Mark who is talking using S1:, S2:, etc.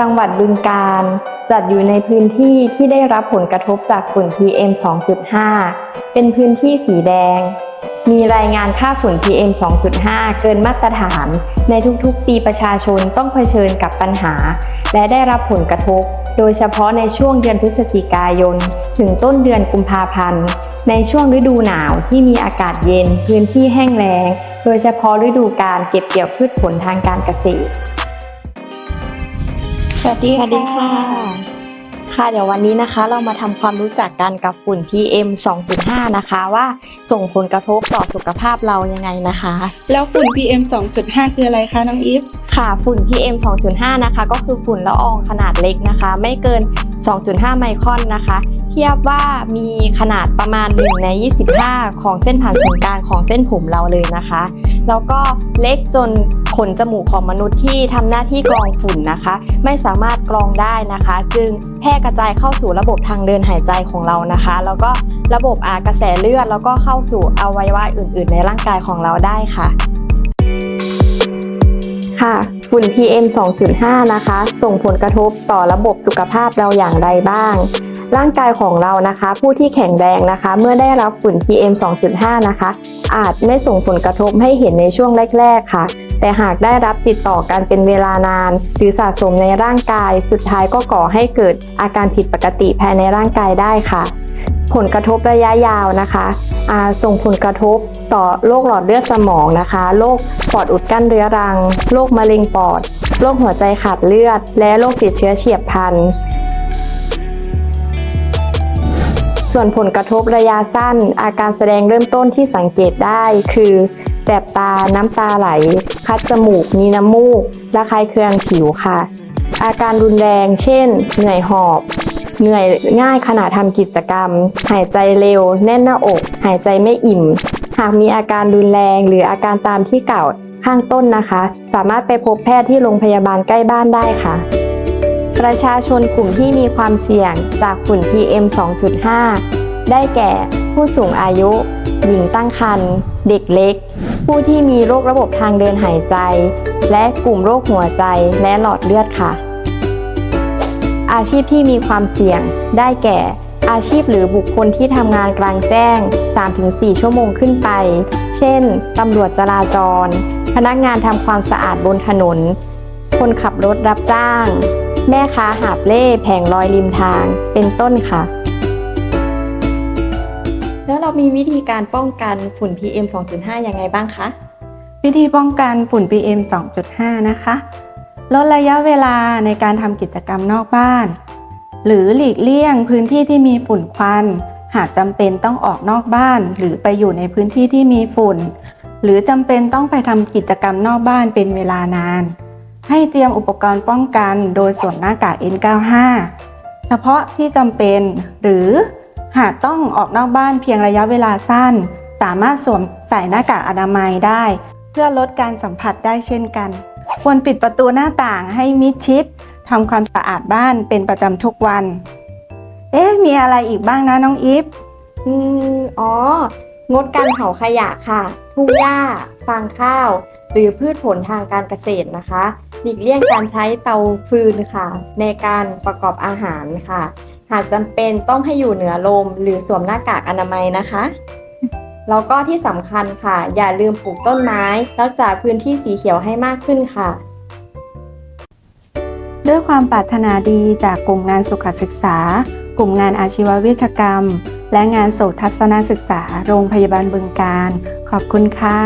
S1: จังหวัดบึงกาฬจัดอยู่ในพื้นที่ที่ได้รับผลกระทบจากฝุ่น PM 2.5 เป็นพื้นที่สีแดง มีรายงานค่าฝุ่น PM 2.5 เกินมาตรฐาน ในทุกๆ ปีประชาชนต้องเผชิญกับปัญหา และได้รับผลกระทบ โดยเฉพาะในช่วงเดือนพฤศจิกายน ถึงต้นเดือนกุมภาพันธ์ ในช่วงฤดูหนาวที่มีอากาศเย็น พื้นที่แห้งแล้ง โดยเฉพาะฤดูการเก็บเกี่ยวพืชผลทางการเกษตร
S2: สวัสดี
S1: สวัสดีค่ะ ค่ะเดี๋ยววันนี้นะคะ เรามาทำความรู้จักกันกับฝุ่น PM 2.5 นะคะว่าส่งผลกระทบต่อสุขภาพเรายังไงนะคะ
S2: แล้วฝุ่น PM 2.5 คืออะไรคะน้องอีฟ
S1: ค่ะฝุ่น PM 2.5 นะคะ ก็คือฝุ่นละอองขนาดเล็กนะคะ ไม่เกิน 2.5 ไมครอนนะคะ เทียบว่ามีขนาดประมาณ 1 ใน 25 ของเส้นผ่านศูนย์กลางของเส้นผมเราเลยนะคะ แล้วก็เล็กจนขนจมูกของมนุษย์ที่ทำหน้าที่กรองฝุ่นนะคะ ไม่สามารถกรองได้นะคะ จึงแพร่กระจายเข้าสู่ระบบทางเดินหายใจของเรานะคะ แล้วก็ระบบอากระแสเลือดแล้วก็เข้าสู่อวัยวะอื่น ๆ ในร่างกายของเราได้ค่ะค่ะฝุ่น PM 2.5 นะคะ ส่งผลกระทบต่อระบบสุขภาพเราอย่างไรบ้าง ร่างกายของเรานะคะ ผู้ที่แข็งแรงนะคะ เมื่อได้รับฝุ่น PM 2.5 นะคะ อาจไม่ส่งผลกระทบให้เห็นในช่วงแรก ๆ ค่ะ แต่หากได้รับติดต่อกันเป็นเวลานาน หรือสะสมในร่างกาย สุดท้ายก็ก่อให้เกิดอาการผิดปกติภายในร่างกายได้ค่ะ ผลกระทบระยะยาวนะคะส่งผลกระทบต่อโรคหลอดเลือดสมองนะคะโรคปอดอุดกั้นเรื้อรังโรคมะเร็งปอดโรคหัวใจขาดเลือด และโรคติดเชื้อเฉียบพลัน ส่วนผลกระทบระยะสั้น อาการแสดงเริ่มต้นที่สังเกตได้คือ แสบตา น้ำตาไหล คัดจมูก มีน้ำมูก ระคายเคืองผิวค่ะ อาการรุนแรง เช่น เหนื่อยหอบ เหนื่อยง่ายขณะทำกิจกรรม หายใจเร็ว แน่นหน้าอก หายใจไม่อิ่ม หากมีอาการรุนแรงหรืออาการตามที่กล่าวข้างต้นนะคะ สามารถไปพบแพทย์ที่โรงพยาบาลใกล้บ้านได้ค่ะ ประชาชนกลุ่มที่มีความเสี่ยงจากฝุ่น PM 2.5 ได้แก่ผู้สูงอายุ หญิงตั้งครรภ์เด็กเล็ก ผู้ที่มีโรคระบบทางเดินหายใจ และกลุ่มโรคหัวใจและหลอดเลือดค่ะ อาชีพที่มีความเสี่ยง ได้แก่ อาชีพหรือบุคคลที่ทำงานกลางแจ้ง 3-4 ชั่วโมงขึ้นไป เช่นตำรวจจราจร พนักงานทำความสะอาดบนถนน คนขับรถรับจ้าง แม่ค้าหาบเล่แผงลอยริมทางเป็นต้นค่ะ แล้วเรามีวิธีการป้องกันฝุ่น PM 2.5 ยังไงบ้างคะ
S2: วิธีป้องกันฝุ่น PM 2.5 นะคะ ลดระยะเวลาในการทำกิจกรรมนอกบ้าน หรือหลีกเลี่ยงพื้นที่ที่มีฝุ่นควัน หากจำเป็นต้องออกนอกบ้าน หรือไปอยู่ในพื้นที่ที่มีฝุ่น หรือจำเป็นต้องไปทำกิจกรรมนอกบ้านเป็นเวลานาน ให้เตรียมอุปกรณ์ป้องกันโดยสวมหน้ากาก N95 เฉพาะที่จำเป็นหรือหากต้องออกนอกบ้านเพียงระยะเวลาสั้น สามารถสวมใส่หน้ากากอนามัยได้ เพื่อลดการสัมผัสได้เช่นกัน ควรปิดประตูหน้าต่างให้มิดชิดทำความสะอาดบ้านเป็นประจำทุกวัน เอ๊ะ มีอะไรอีกบ้างนะน้องอีฟ
S1: อืมอ๋อ งดการเผาขยะค่ะ ทุ่งหญ้า ฟางข้าว หรือพืชผลทางการเกษตรนะคะ หลีกเลี่ยงการใช้เตาฟืนค่ะ ในการประกอบอาหารค่ะ หากจำเป็นต้องให้อยู่เหนือลม หรือสวมหน้ากากอนามัยนะคะแล้วก็ที่สำคัญค่ะ อย่าลืมปลูกต้นไม้รักษาพื้นที่สีเขียวให้มากขึ้นค่ะ
S2: ด้วยความปรารถนาดีจากกลุ่มงานสุขศึกษา กลุ่มงานอาชีววิชกรรม และงานโสตทัศนศึกษา โรงพยาบาลบึงการ ขอบคุณค่ะ